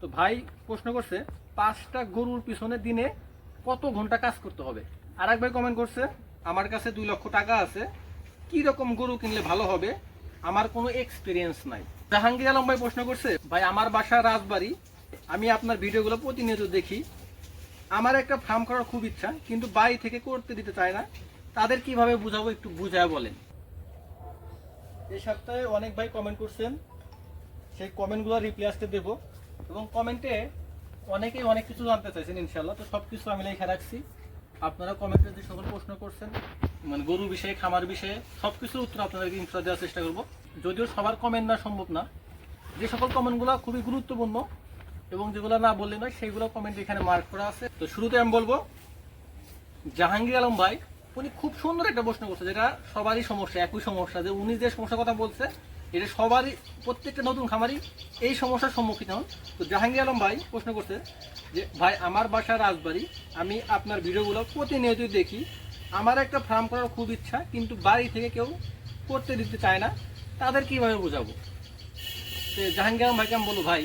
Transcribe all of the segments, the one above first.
তো ভাই প্রশ্ন করছে, পাঁচটা গরুর পিছনে দিনে কত ঘণ্টা কাজ করতে হবে? আর এক ভাই কমেন্ট করছে, আমার কাছে দুই লক্ষ টাকা আছে, কি রকম গরু কিনলে ভালো হবে? আমার কোনো এক্সপিরিয়েন্স নাই। জাহাঙ্গীর আলম ভাই প্রশ্ন করছে, ভাই, আমার বাসা রাজবাড়ি, আমি আপনার ভিডিওগুলো প্রতিনিয়ত দেখি। আমার একটা ফার্ম করার খুব ইচ্ছা, কিন্তু বাড়ি থেকে করতে দিতে চায় না। তাদের কীভাবে বুঝাবো একটু বুঝায় বলেন? এই সপ্তাহে অনেক ভাই কমেন্ট করছেন, সেই কমেন্টগুলো রিপ্লাই আসতে দেবো। এবং কমেন্টে অনেকেই অনেক কিছু জানতে চাইছেন ইনশাল্লাহ তো সব কিছু আমি লেখা রাখছি। আপনারা কমেন্টে যে সকল প্রশ্ন করছেন মানে গরু বিষয়ে, খামার বিষয়ে সব কিছুর উত্তর আপনাদেরকে ইনশাল্লাহ দেওয়ার চেষ্টা করব। যদিও সবার কমেন্ট না সম্ভব না। যে সকল কমেন্টগুলো খুবই গুরুত্বপূর্ণ এবং যেগুলো না বললে নয়, সেইগুলো কমেন্ট এখানে মার্ক করা আছে। তো শুরুতে আমি বলব, জাহাঙ্গীর আলম ভাই, উনি খুব সুন্দর একটা প্রশ্ন করছে, যেটা সবারই সমস্যা, একই সমস্যা, যে উনি যে সমস্যার কথা বলছে এটা সবারই, প্রত্যেকটা নতুন খামারই এই সমস্যার সম্মুখীন হন। তো জাহাঙ্গীর আলম ভাই প্রশ্ন করছে যে, ভাই, আমার বাসা রাজবাড়ি, আমি আপনার ভিডিওগুলো প্রতিনিয়তই দেখি। আমার একটা ফার্ম করার খুব ইচ্ছা, কিন্তু বাড়ি থেকে কেউ করতে দিতে চায় না। তাদের কীভাবে বোঝাবো? তো জাহাঙ্গীর আলম ভাইকে আমি বলব, ভাই,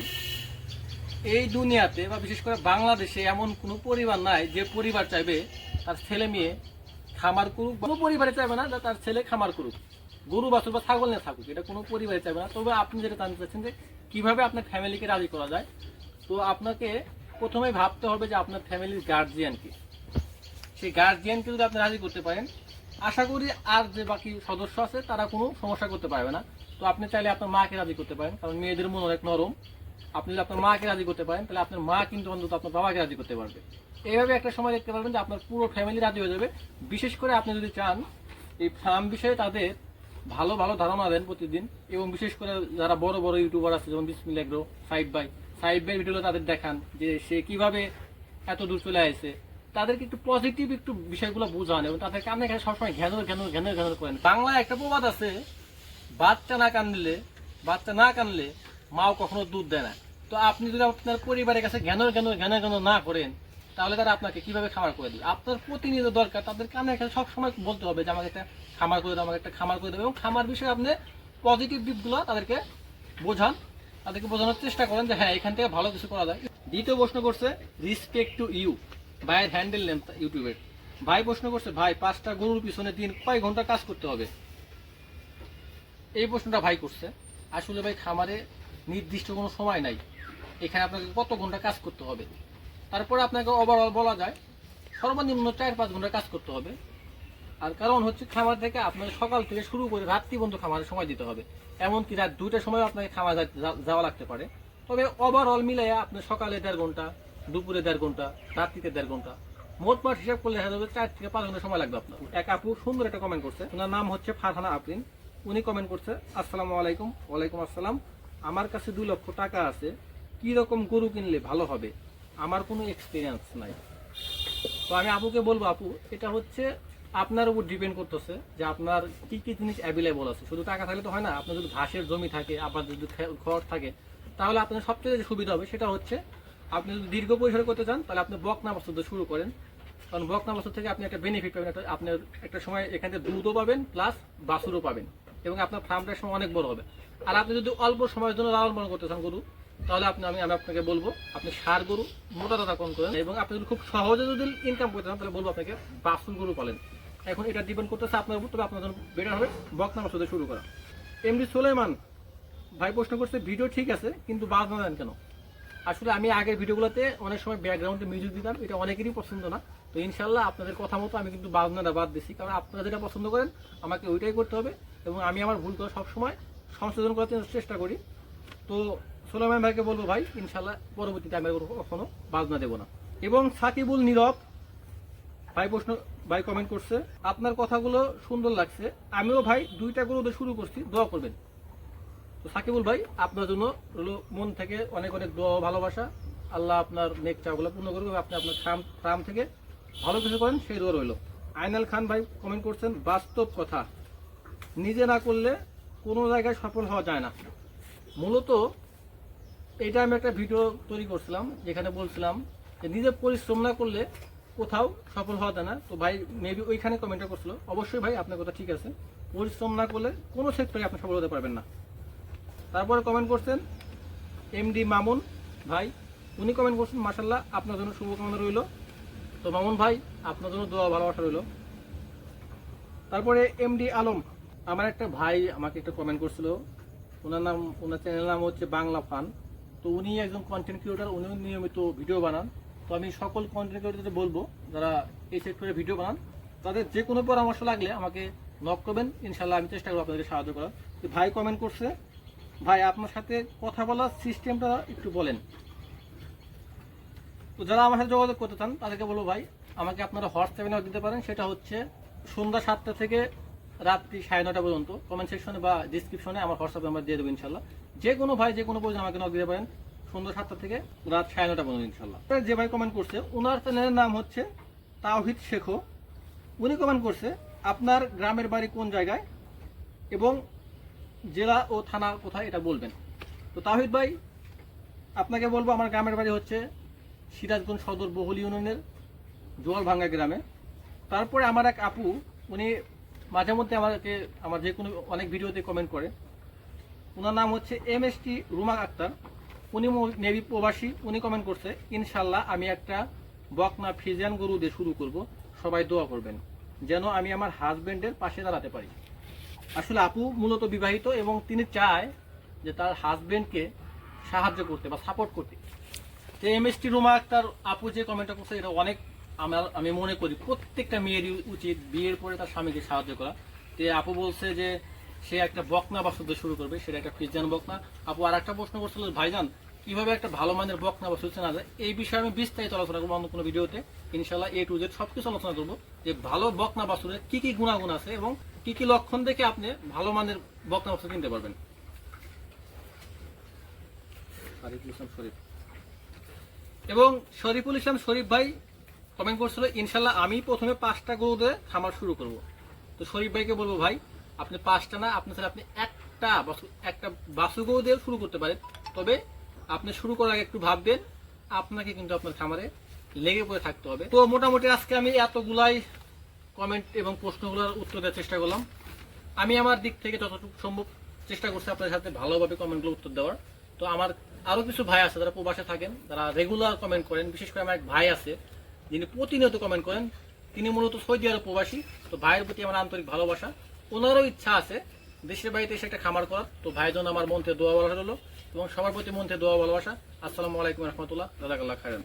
এই দুনিয়াতে বা বিশেষ করে বাংলাদেশে এমন কোনো পরিবার নাই যে পরিবার চাইবে তার ছেলে মেয়ে খামার করুক কোনো পরিবারে চাইবে না যে তার ছেলে খামার করুক। গরু বাছুর বা ছাগল নিয়ে থাকুক, এটা কোনো পরিবারে চাইবে না। তবে আপনি যেটা জানতে চাচ্ছেন যে কীভাবে আপনার ফ্যামিলিকে রাজি করা যায়, তো আপনাকে প্রথমে ভাবতে হবে যে আপনার ফ্যামিলির গার্জিয়ানকে সেই গার্জিয়ানকে যদি আপনি রাজি করতে পারেন, আশা করি আর যে বাকি সদস্য আছে, তারা কোনো সমস্যা করতে পারবে না। তো আপনি চাইলে আপনার মাকে রাজি করতে পারেন, কারণ মেয়েদের মন অনেক নরম। আপনি যদি আপনার মাকে রাজি করতে পারেন, তাহলে আপনার মা কিন্তু অন্তত আপনার বাবাকে রাজি করতে পারবে। এইভাবে একটা সময় দেখতে পারবেন যে আপনার পুরো ফ্যামিলি রাজি হয়ে যাবে। বিশেষ করে আপনি যদি চান, এই ফার্ম বিষয়ে তাদের ভালো ভালো ধারণা দেন প্রতিদিন। এবং বিশেষ করে যারা বড় বড় ইউটিউবার আছে, যেমন Bismil agro side by side by ভিডিওগুলো তাদের দেখান যে সে কীভাবে এত দূর চলে আসছে। তাদেরকে একটু পজিটিভ একটু বিষয়গুলো বোঝান এবং তাদেরকে আপনি এখানে সবসময় ঘ্যানোর ঘ্যানোর ঘ্যানোর ঘ্যানোর করেন। বাংলায় একটা প্রবাদ আছে, বাচ্চা না কানলে, বাচ্চা না কানলে মাও কখনো দুধ দেয় না। তো আপনি যদি আপনার পরিবারের কাছে জ্ঞানের জ্ঞান জ্ঞানের জ্ঞান না করেন, তাহলে তারা আপনাকে কীভাবে খামার করে দিবে? আপনার প্রতিনিয়ত দরকার তাদের কানে সবসময় বলতে হবে যে আমাকে একটা খামার করে দেবে আমাকে একটা খামার করে দেবে এবং খামার বিষয়ে আপনি পজিটিভ দিকগুলো তাদেরকে বোঝান। তাদেরকে বোঝানোর চেষ্টা করেন যে হ্যাঁ এখান থেকে ভালো কিছু করা যায়। দ্বিতীয় প্রশ্ন করছে রিসপেক্ট টু ইউ ভাইয়ের হ্যান্ডেল নেম ইউটিউবের ভাই প্রশ্ন করছে, ভাই, পাঁচটা গরুর পিছনে দিন কয় ঘণ্টা কাজ করতে হবে? এই প্রশ্নটা ভাই করছে। আসলে ভাই, খামারে নির্দিষ্ট কোনো সময় নাই। এখানে আপনাকে কত ঘণ্টা কাজ করতে হবে? তারপরে আপনাকে ওভারঅল বলা যায়, সর্বনিম্ন চার পাঁচ ঘণ্টা কাজ করতে হবে। আর কারণ হচ্ছে খামার থেকে আপনার সকাল থেকে শুরু করে রাত্রি পর্যন্ত খামারে সময় দিতে হবে। এমনকি রাত দুইটার সময় আপনাকে খামার যাওয়া লাগতে পারে। তবে ওভারঅল মিলাইয়া আপনার সকালে দেড় ঘণ্টা, দুপুরে দেড় ঘণ্টা, রাত্রিতে দেড় ঘণ্টা। মোটমাট হিসাব করলে দেখা যাবে চার থেকে পাঁচ ঘণ্টা সময় লাগবে আপনার। এক আপু সুন্দর একটা কমেন্ট করছে। ওনার নাম হচ্ছে ফারহানা আফরিন। উনি কমেন্ট করছে, আসসালামু আলাইকুম, ওয়ালাইকুম আসসালাম। আমার কাছে দু লক্ষ টাকা আছে। কি রকম গরু কিনলে ভালো হবে? আমার কোনো এক্সপিরিয়েন্স নাই। তো আমি আপুকে বলব, আপু, এটা হচ্ছে আপনার উপর ডিপেন্ড করতেছে যে আপনার কি কি জিনিস অ্যাভেলেবল আছে। শুধু টাকা থাকলে তো হয় না, আপনার যদি ঘাসের জমি থাকে, আপনার যদি খড় থাকে, তাহলে আপনার সবচেয়ে যে সুবিধা হবে সেটা হচ্ছে আপনি যদি দীর্ঘ পরিসরে করতে চান, তাহলে আপনি বকনা বছর শুরু করেন। কারণ বকনা বছর থেকে আপনি একটা বেনিফিট পাবেন, একটা আপনার একটা সময় এখান থেকে দুধও পাবেন প্লাস বাছুরও পাবেন। এবং আপনার ফার্মটার সময় অনেক বড় হবে। আর আপনি যদি অল্প সময়ের জন্য লালন পালন করতে চান গরু, তাহলে আপনি আমি আমি আপনাকে বলব, আপনি সার গরু মোটা দাদা কম করেন। এবং আপনি যদি খুব সহজে যদি ইনকাম করতে চান, তাহলে বলব আপনাকে বাছুর গরু পালেন। এখন এটা ডিপেন্ড করতেছে আপনার উপর, তবে আপনার জন্য বেটার হবে। বকনা বছর দিয়ে শুরু করা। এমডি সোলেমান ভাই প্রশ্ন করছে, ভিডিও ঠিক আছে, কিন্তু বাদ না দেন কেন? আসলে আমি আগের ভিডিওগুলোতে অনেক সময় ব্যাকগ্রাউন্ডে মিউজিক দিতাম, এটা অনেকেরই পছন্দ না। তো ইনশাল্লাহ আপনাদের কথা মতো আমি কিন্তু বাজনাটা বাদ দিচ্ছি কারণ আপনারা যেটা পছন্দ করেন, আমাকে ওইটাই করতে হবে এবং আমি আমার ভুল করে সবসময় সংশোধন করার জন্য চেষ্টা করি। তো সোলামান ভাইকে বলব, ভাই ইনশাল্লাহ পরবর্তীতে আমি কখনো বাজনা দেবো না। এবং সাকিবুল নীরব, ভাই প্রশ্ন ভাই কমেন্ট করছে, আপনার কথাগুলো সুন্দর লাগছে। আমিও ভাই দুইটা গরু শুরু করছি, দোয়া করবেন। তো সাকিবুল ভাই, আপনার জন্য মন থেকে অনেক অনেক দোয়া ভালোবাসা। আল্লাহ আপনার নেক চাগুলো পূর্ণ করবে আপনি আপনার ফার্ম ফার্ম থেকে ভালো কিছু করেন, সেই দোয়া রইল। আইনাল খান ভাই কমেন্ট করছেন, বাস্তব কথা। নিজে না করলে কোনো জায়গায় সফল হওয়া যায় না। মূলত এটা আমি একটা ভিডিও তৈরি করছিলাম, যেখানে বলছিলাম যে নিজে পরিশ্রম না করলে কোথাও সফল হওয়া যায় না। তো ভাই মেবি ওইখানে কমেন্টটা করছিল। অবশ্যই ভাই, আপনার কথা ঠিক আছে। পরিশ্রম না করলে কোনো সেক্টরে আপনি সফল হতে পারবেন না। তারপরে কমেন্ট করছেন এমডি মামুন ভাই। উনি কমেন্ট করছেন মাসাল্লাহ আপনার জন্য শুভকামনা রইল। তো মামুন ভাই, আপনার জন্য দোয়া, ভালোবাসা রইল। তারপরে এমডি আলম, আমার একটা ভাই আমাকে একটা কমেন্ট করছিল। ওনার নাম, ওনার চ্যানেল নাম হচ্ছে বাংলা ফান। তো উনি একজন কন্টেন্ট ক্রিয়েটার উনিও নিয়মিত ভিডিও বানান। তো আমি সকল কন্টেন্ট ক্রিয়েটারদের বলব, যারা এই সেক্টরে ভিডিও বানান, তাদের যে কোনো পরামর্শ লাগলে আমাকে নক করবেন ইনশাল্লাহ আমি চেষ্টা করব আপনাদেরকে সাহায্য করার। ভাই কমেন্ট করছে, ভাই আপনার সাথে কথা বলার সিস্টেমটা একটু বলেন। তো যারা আমার সাথে যোগাযোগ করতে চান, তাদেরকে বলব ভাই, আমাকে আপনারা হোয়াটসঅ্যাপে নাও দিতে পারেন, সেটা হচ্ছে সন্ধ্যা সাতটা থেকে রাত্রি সাড়ে নটা পর্যন্ত। কমেন্ট সেকশনে বা ডিসক্রিপশনে আমার হোয়াটসঅ্যাপ নাম্বার দিয়ে দেবো ইনশাল্লাহ যে কোনো ভাই যে কোনো প্রয়োজন আমাকে নক দিতে পারেন। সন্ধ্যা সাতটা থেকে রাত সাড়ে নটা পর্যন্ত ইনশাল্লাহ যে ভাই কমেন্ট করছে ওনার চ্যানেলের নাম হচ্ছে তাওহিদ শেখো। উনি কমেন্ট করছে, আপনার গ্রামের বাড়ি কোন জায়গায় এবং জেলা ও থানা কোথায়, এটা বলবেন। তো তাহিদ ভাই, আপনাকে বলব, আমার গ্রামের বাড়ি হচ্ছে সিরাজগঞ্জ সদর বহুল ইউনিয়নের জোয়ালভাঙ্গা গ্রামে। তারপরে আমার এক আপু, উনি মাঝে মধ্যে আমাকে, আমার যে কোনো অনেক ভিডিওতে কমেন্ট করে। ওনার নাম হচ্ছে M S T Ruma Akter. উনি নেভি প্রবাসী, উনি কমেন্ট করছে ইনশাল্লাহ আমি একটা বকনা ফিজিয়ান গরু দিয়ে শুরু করব। সবাই দোয়া করবেন, যেন আমি আমার হাজবেন্ডের পাশে দাঁড়াতে পারি। আসলে আপু মূলত বিবাহিত এবং তিনি চায় যে তার হাজবেন্ডকে সাহায্য করতে বা সাপোর্ট করতে। যে M S T Ruma Akter, আপু যে কমেন্টটা করছে, এটা অনেক আমার আমি মনে করি প্রত্যেকটা মেয়েরই উচিত বিয়ের পরে তার স্বামীকে সাহায্য করা। তে আপু বলছে যে সে একটা বকনা বাসুদ দিয়ে শুরু করবে, সেটা একটা ফ্রিজিয়ান বকনা। আপু আর একটা প্রশ্ন করছিল, ভাইজান কীভাবে একটা ভালো মানের বকনা বাসুদ চেনা যায় এই বিষয়ে আমি বিস্তারিত আলোচনা করব অন্য কোনো ভিডিওতে। ইনশাল্লাহ এ টু জেড সবকিছু আলোচনা করব যে ভালো বকনা বাসুরের কি কি গুণাগুণ আছে এবং কি কি লক্ষণ দেখে আপনি ভালো মানের বকনা বাসুদ কিনতে পারবেন। শরীফ। এবং শরীফুল ইসলাম শরীফ ভাই কমেন্ট করছিল ইনশাল্লাহ আমি প্রথমে পাঁচটা গরু দিয়ে খামার শুরু করব। তো শরীফ ভাইকে বলব ভাই আপনি পাঁচটা না আপনি স্যার আপনি একটা একটা বাসু গরু দিয়ে শুরু করতে পারেন। তবে আপনি শুরু করার আগে একটু ভাববেন, আপনাকে কিন্তু আপনার খামারে লেগে পড়ে থাকতে হবে। তো মোটামুটি আজকে আমি এতগুলাই কমেন্ট এবং প্রশ্নগুলোর উত্তর দেওয়ার চেষ্টা করলাম। আমি আমার দিক থেকে যতটুকু সম্ভব চেষ্টা করছি আপনাদের সাথে ভালোভাবে কমেন্টগুলো উত্তর দেওয়ার। তো আমার আরও কিছু ভাই আছে যারা প্রবাসে থাকেন, যারা রেগুলার কমেন্ট করেন, বিশেষ করে আমার এক ভাই আছে, যিনি প্রতিনিয়ত কমেন্ট করেন। তিনি মূলত সৌদি আরব প্রবাসী, তো ভাইয়ের প্রতি আমার আন্তরিক ভালোবাসা। ওনারও ইচ্ছা আছে, দেশের বাড়িতে এসে একটা খামার করার। তো ভাইজন আমার মন থেকে দোয়া বলা হলো এবং সবার প্রতি মন থেকে দোয়া ভালোবাসা। আসসালামু আলাইকুম রহমতুল্লাহ। দাদাকাল্লাহ খায়ন